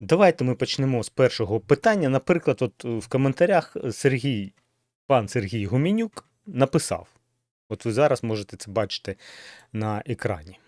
Давайте ми почнемо з першого питання. Наприклад, от е, в коментарях Сергій, пан Сергій Гуменюк написав. От ви зараз можете це бачити на екрані.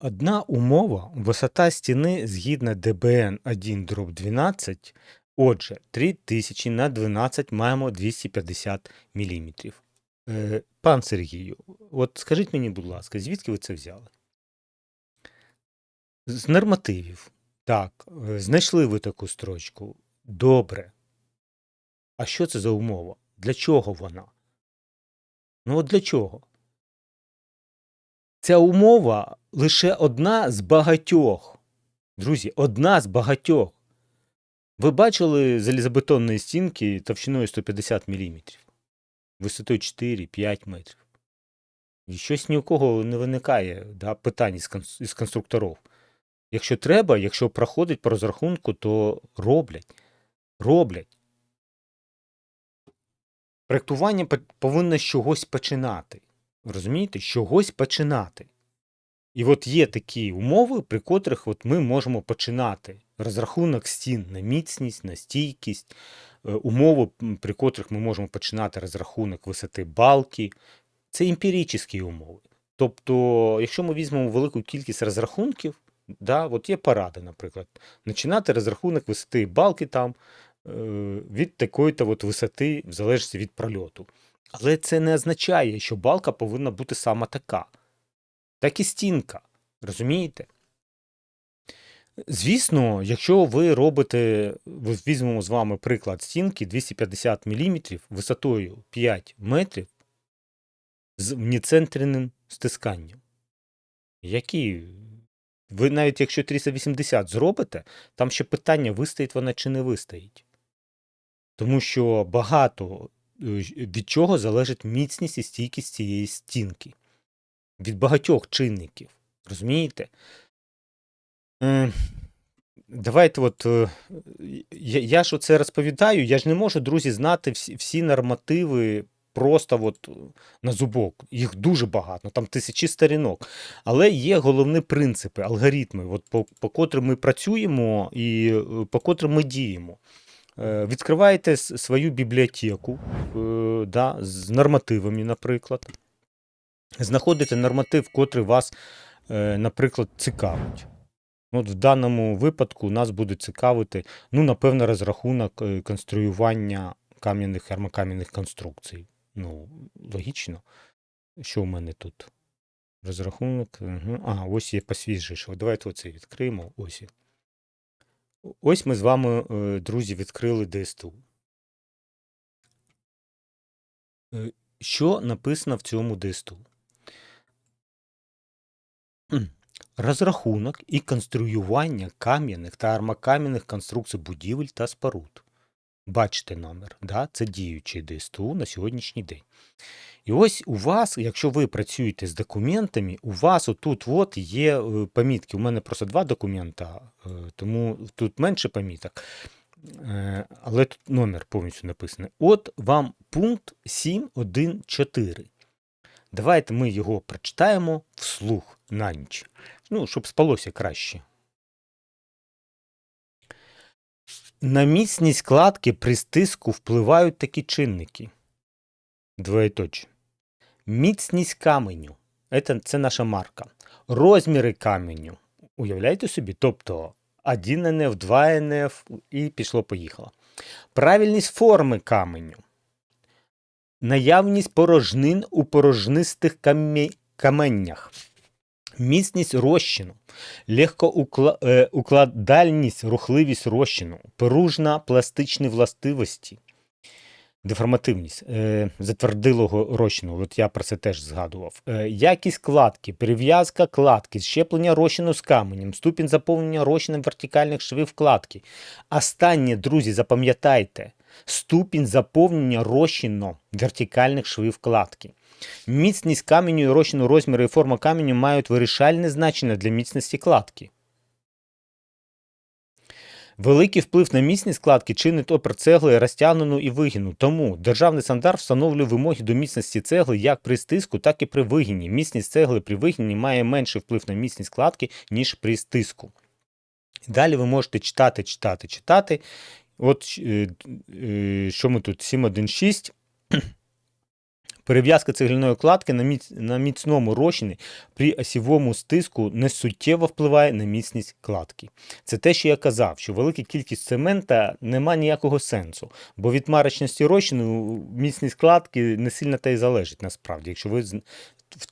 Одна умова висота стіни згідно ДБН 1 дроб 12. Отже, 3000 на 12 маємо 250 мм. Е, пан Сергію, от скажіть мені, будь ласка, звідки ви це взяли? З нормативів. Так, е, знайшли ви таку строчку. Добре. А що це за умова? Для чого вона? Ну от для чого? Ця умова лише одна з багатьох. Друзі, одна з багатьох. Ви бачили залізобетонні стінки товщиною 150 мм, висотою 4-5 метрів. І щось ні у кого не виникає да, питань із конструкторів. Якщо треба, якщо проходить по розрахунку, то роблять. Роблять. Проектування повинно чогось починати. Розумієте? З починати. І от є такі умови, при котрих от ми можемо починати розрахунок стін на міцність, на стійкість, е, умови, при котрих ми можемо починати розрахунок висоти балки. Це емпіричні умови. Тобто, якщо ми візьмемо велику кількість розрахунків, да, от є поради, наприклад, починати розрахунок висоти балки там е, від такої-то от висоти, в залежності від прольоту. Але це не означає, що балка повинна бути саме така. Так і стінка. Розумієте? Звісно, якщо ви робите, візьмемо з вами приклад стінки 250 мм висотою 5 метрів з вніцентреним стисканням. Які ви навіть якщо 380 зробите, там ще питання, вистоїть вона чи не вистоїть. Тому що багато е, від чого залежить міцність і стійкість цієї стінки. Від багатьох чинників. Розумієте? Е, Давайте, от е, я, ж оце розповідаю, я ж не можу, друзі, знати всі, всі нормативи просто от е, на зубок. Їх дуже багато, там тисячі сторінок. Але є головні принципи, алгоритми, от по, по котрим ми працюємо і е, по котрим ми діємо. Е, Відкриваєте свою бібліотеку да, з нормативами, наприклад. Знаходите норматив, котрий вас, наприклад, цікавить. От в даному випадку нас буде цікавити, ну, напевно, розрахунок конструювання кам'яних армокам'яних конструкцій. Ну, логічно. Що в мене тут? Розрахунок. Угу. А, ось є посвіжіше. Давайте оце відкриємо. Ось. Ось ми з вами, е, друзі, відкрили ДСТУ. Е, Що написано в цьому ДСТУ? Розрахунок і конструювання кам'яних та армокам'яних конструкцій будівель та споруд. Бачите номер, да? це діючий ДСТУ на сьогоднішній день. І ось у вас, якщо ви працюєте з документами, у вас отут от є е, помітки. У мене просто два документа, е, тому тут менше поміток. Е, Але тут номер повністю написаний. От вам пункт 7.1.4. Давайте ми його прочитаємо вслух на ніч. Ну, щоб спалося краще. На міцність кладки при стиску впливають такі чинники. Двоєточі. Міцність каменю. Це, це наша марка. Розміри каменю. Уявляєте собі? Тобто 1 НФ, 2 НФ і пішло-поїхало. Правильність форми каменю. Наявність порожнин у порожнистих камє- каменнях. Міцність розчину, легкоукладальність, рухливість розчину, перужна пластичні властивості, деформативність е, затвердилого розчину. От я про це теж згадував. Е, якість кладки, прив'язка кладки, щеплення розчину з каменем, ступінь заповнення розчином вертикальних швів кладки. Останнє, друзі, запам'ятайте, ступінь заповнення розчином вертикальних швів кладки. Міцність каменю і розчину розміри і форма каменю мають вирішальне значення для міцності кладки. Великий вплив на міцність складки чинить опір цегли розтягнену і вигину. Тому державний стандарт встановлює вимоги до міцності цегли як при стиску, так і при вигині. Міцність цегли при вигині має менший вплив на міцність складки, ніж при стиску. Далі ви можете читати, читати, читати. От е, е, що ми тут? 7.1.6. Перев'язка цегляної кладки на, міць, на міцному розчині при осівому стиску не суттєво впливає на міцність кладки. Це те, що я казав, що велика кількість цемента нема ніякого сенсу, бо від марочності розчину міцність кладки не сильно та й залежить насправді. Якщо ви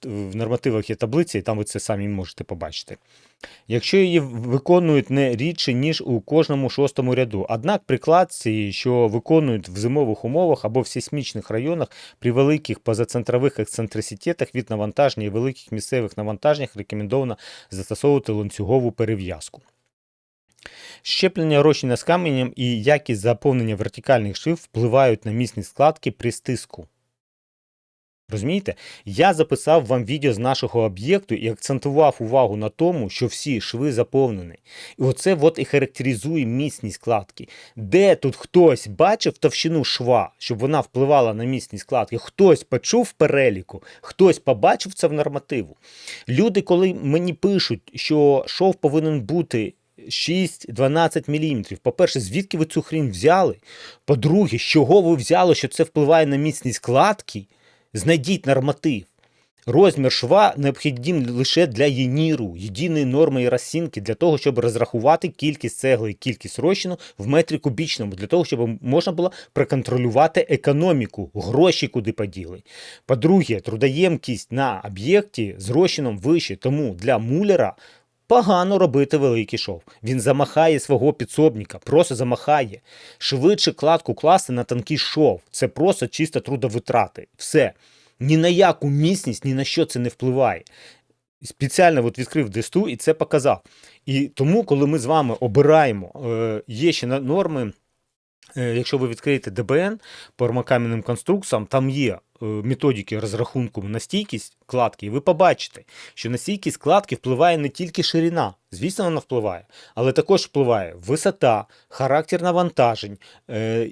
в, нормативах є таблиці, і там ви це самі можете побачити. Якщо її виконують не рідше, ніж у кожному шостому ряду. Однак при кладці, що виконують в зимових умовах або в сейсмічних районах, при великих позацентрових ексцентриситетах від навантаження і великих місцевих навантаженнях рекомендовано застосовувати ланцюгову перев'язку. Щеплення розчина з каменем і якість заповнення вертикальних шив впливають на міцність складки при стиску. Розумієте? Я записав вам відео з нашого об'єкту і акцентував увагу на тому, що всі шви заповнені. І оце от і характеризує міцність складки. Де тут хтось бачив товщину шва, щоб вона впливала на міцність складки, хтось почув переліку, хтось побачив це в нормативу. Люди, коли мені пишуть, що шов повинен бути 6-12 мм. По-перше, звідки ви цю хрінь взяли? По-друге, з чого ви взяли, що це впливає на міцність складки? Знайдіть норматив. Розмір шва необхідний лише для єніру, єдиної норми і розцінки, для того, щоб розрахувати кількість цегли і кількість розчину в метрі кубічному, для того, щоб можна було проконтролювати економіку, гроші куди поділи. По-друге, трудоємкість на об'єкті з розчином вище, тому для мулера погано робити великий шов. Він замахає свого підсобника, просто замахає. Швидше кладку класти на тонкий шов. Це просто чисто трудовитрати. Все. Ні на яку міцність, ні на що це не впливає. Спеціально от відкрив десту і це показав. І тому, коли ми з вами обираємо, е, є ще норми. Е, Якщо ви відкриєте ДБН по армокам'яним конструкціям, там є методики розрахунку на стійкість кладки, і ви побачите, що на стійкість кладки впливає не тільки ширина, звісно, вона впливає, але також впливає висота, характер навантажень, е,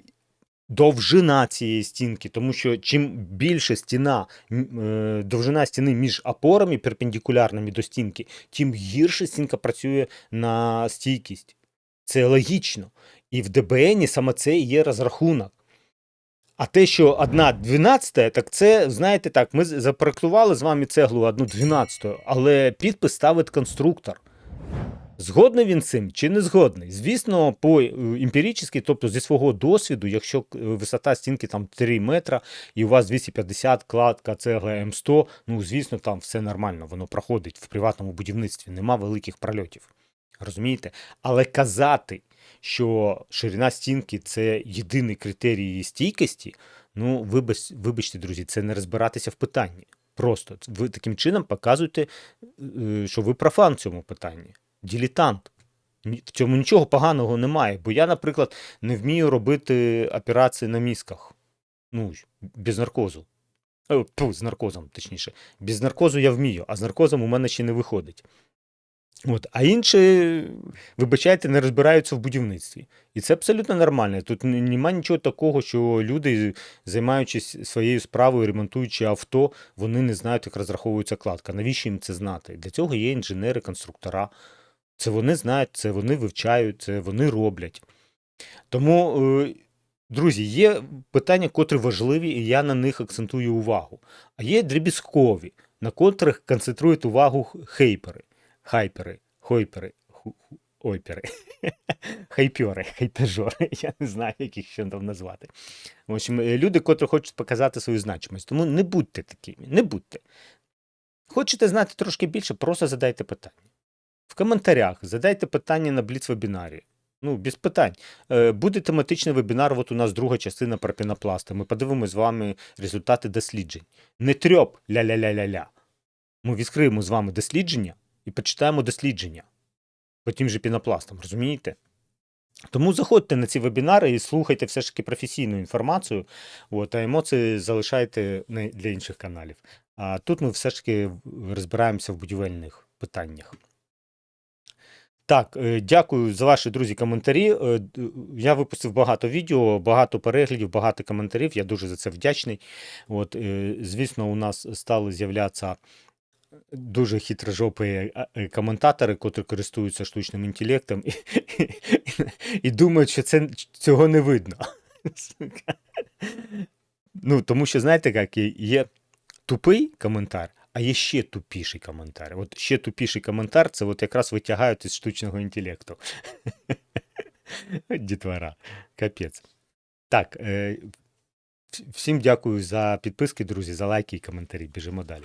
довжина цієї стінки, тому що чим більше стіна, е, довжина стіни між опорами перпендикулярними до стінки, тим гірше стінка працює на стійкість. Це логічно. І в ДБН саме це є розрахунок. А те, що одна 12, так це, знаєте так, ми запроектували з вами цеглу одну 12, але підпис ставить конструктор. Згодний він цим чи не згодний? Звісно, по е, тобто зі свого досвіду, якщо е, висота стінки там 3 метра і у вас 250 кладка цегла М100, ну звісно, там все нормально, воно проходить в приватному будівництві, нема великих прольотів. Розумієте? Але казати, що ширина стінки це єдиний критерій її стійкості, ну, вибач, вибачте, друзі, це не розбиратися в питанні. Просто ви таким чином показуєте, е, що ви профан в цьому питанні. Дилетант. В цьому нічого поганого немає. Бо я, наприклад, не вмію робити операції на мізках. Ну, без наркозу. Е, Тьфу, з наркозом, точніше. Без наркозу я вмію, а з наркозом у мене ще не виходить. От, а інші, вибачайте, не розбираються в будівництві. І це абсолютно нормально. Тут нема нічого такого, що люди, займаючись своєю справою, ремонтуючи авто, вони не знають, як розраховується кладка. Навіщо їм це знати? Для цього є інженери, конструктора. Це вони знають, це вони вивчають, це вони роблять. Тому, е, друзі, є питання, котрі важливі, і я на них акцентую увагу. А є дрібізкові, на котрих концентрують увагу хейпери, хайпери, хойпери, ху- ху- ойпери, хайпьори, хайпежори. Я не знаю, як їх ще там назвати. В общем, е, люди, котрі хочуть показати свою значимость. Тому не будьте такими, не будьте. Хочете знати трошки більше, просто задайте питання. В коментарях задайте питання на Бліц-вебінарі. Ну, без питань. Е, Буде тематичний вебінар, от у нас друга частина про пінопласти. Ми подивимося з вами результати досліджень. Не трьоп ля-ля-ля-ля-ля. Ми відкриємо з вами дослідження і почитаємо дослідження по тим же пінопластам, розумієте? Тому заходьте на ці вебінари і слухайте все ж таки професійну інформацію, от, а емоції залишайте для інших каналів. А тут ми все ж таки розбираємося в будівельних питаннях. Так, е, дякую за ваші друзі коментарі. Е, Я випустив багато відео, багато переглядів, багато коментарів. Я дуже за це вдячний. От, е, звісно, у нас стали з'являтися дуже хитрожопі е, е, коментатори, котрі користуються штучним інтелектом і, і думають, що це, цього не видно. Ну, тому що, знаєте, як є- є тупий коментар, а є ще тупіший коментар. От ще тупіший коментар це от якраз витягають із штучного інтелекту. Дітвора. Капець. Так, е, всім дякую за підписки, друзі, за лайки і коментарі. Біжимо далі.